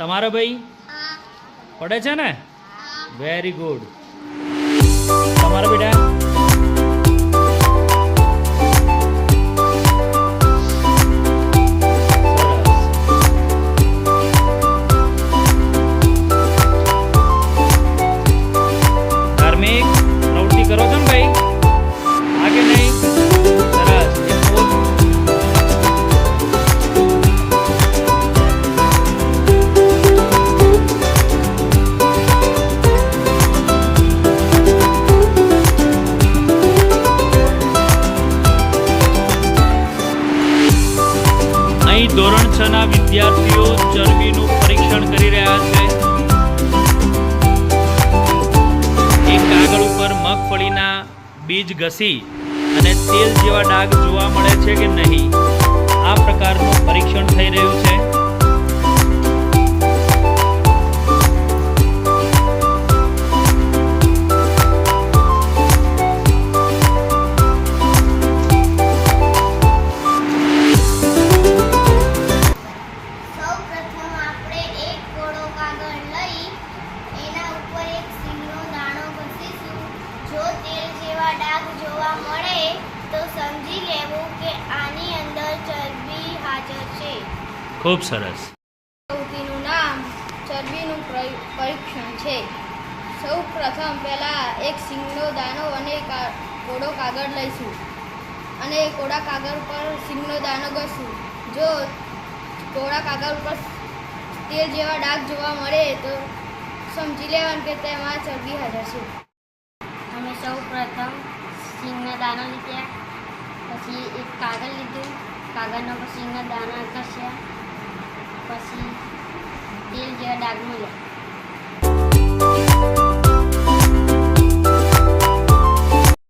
તમારે ભાઈ? પડે છે ને? વેરી ગુડ તમારા બેટા? અહીં ધોરણ છ ના વિદ્યાર્થીઓ ચરબીનું પરીક્ષણ કરી રહ્યા છે. એક કાગળ ઉપર મગફળીના બીજ ઘસી અને તેલ જેવા ડાઘ જોવા મળે છે કે નહીં? આ પ્રકારનું પરીક્ષણ થઈ રહ્યું છે. તો સમજી લેવું કે આની અંદર ચરબી હાજર છે. ખૂબ સરસ. પ્રવૃત્તિનું નામ ચરબીનું પરીક્ષણ છે. સૌ પ્રથમ પહેલાં એક સિંગનો દાણો અને કોડો કાગળ લઈશું. અને કોડા કાગળ પર સિંગનો દાણો ઘસું. જો કોળા કાગળ ઉપર તેલ જેવા ડાઘ જોવા મળે તો સમજી લેવાનું કે તેમાં ચરબી હાજર છે. અમે સૌ પ્રથમ દાણા લીધા. પછી એક કાગળ લીધું. કાગળના પછી એના દાણા ઘસ્યા. પછી તેલ જેવા ડાગમાં મળ્યા